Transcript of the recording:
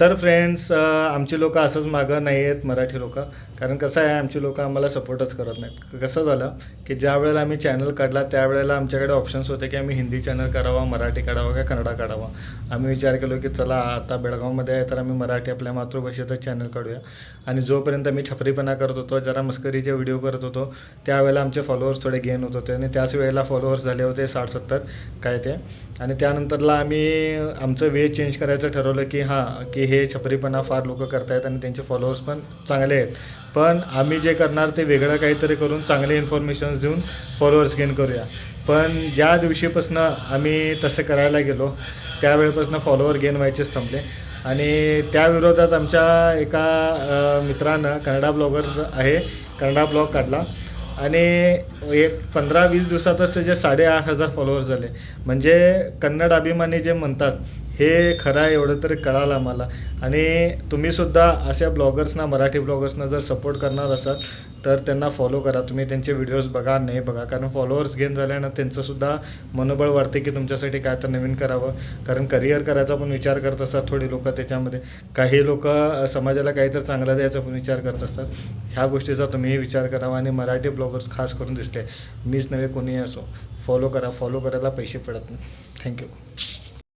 तर फ्रेंड्स आमची लोकं असंच मागं नाही आहेत मराठी लोक. कारण कसं आहे आमची लोक आम्हाला सपोर्टच करत नाहीत. कसं झालं की ज्या वेळेला आम्ही चॅनल काढला त्यावेळेला आमच्याकडे ऑप्शन्स होते की आम्ही हिंदी चॅनल करावा मराठी काढावा का कन्नडा काढावा. आम्ही विचार केलो की चला आता बेळगावमध्ये आहे तर आम्ही मराठी आपल्या मातृभाषेचं चॅनल काढूया. आणि जोपर्यंत आम्ही छपरीपणा करत होतो जरा मस्करीचे व्हिडिओ करत होतो त्यावेळेला आमचे फॉलोअर्स थोडे गेन होत होते. आणि त्याच वेळेला फॉलोअर्स झाले होते साठ सत्तर काय ते. आणि त्यानंतरला आम्ही आमचं वे चेंज करायचं ठरवलं की हां की हे छपरीपणा फार लोक करतायत आणि त्यांचे फॉलोअर्स पण चांगले आहेत. पण आम्ही जे करणार ते वेगळं काहीतरी करून चांगले इन्फॉर्मेशन्स देऊन फॉलोअर्स गेन करूया. पण ज्या दिवशीपासून आम्ही तसं करायला गेलो त्यावेळेपासून फॉलोअर गेन व्हायचेच थांबले. आणि त्याविरोधात आमच्या एका मित्रानं कन्नडा ब्लॉगर आहे कन्नडा ब्लॉग काढला. आणि एक पंधरा वीस दिवसातच त्याचे साडेआठ हजार फॉलोअर्स झाले. म्हणजे कन्नड अभिमानी जे म्हणतात हे खरं आहे एवढं तरी कळालं आम्हाला. आणि तुम्हीसुद्धा अशा ब्लॉगर्सना मराठी ब्लॉगर्सना जर सपोर्ट करणार असाल तर त्यांना फॉलो करा. तुम्ही त्यांचे व्हिडिओज बघा नाही बघा. कारण फॉलोअर्स गेन झाल्यानं त्यांचंसुद्धा मनोबळ वाढते की तुमच्यासाठी काय तर नवीन करावं. कारण करिअर करायचा पण विचार करत असतात थोडी लोक त्याच्यामध्ये. काही लोक समाजाला काहीतरी चांगलं द्यायचा पण विचार करत असतात. ह्या गोष्टीचा तुम्हीही विचार करावा आणि मराठी ब्लॉगर्स खास करून दिसले. मीच नव्हे कोणीही असो. फॉलो करा. फॉलो करायला पैसे पडत नाही. थँक्यू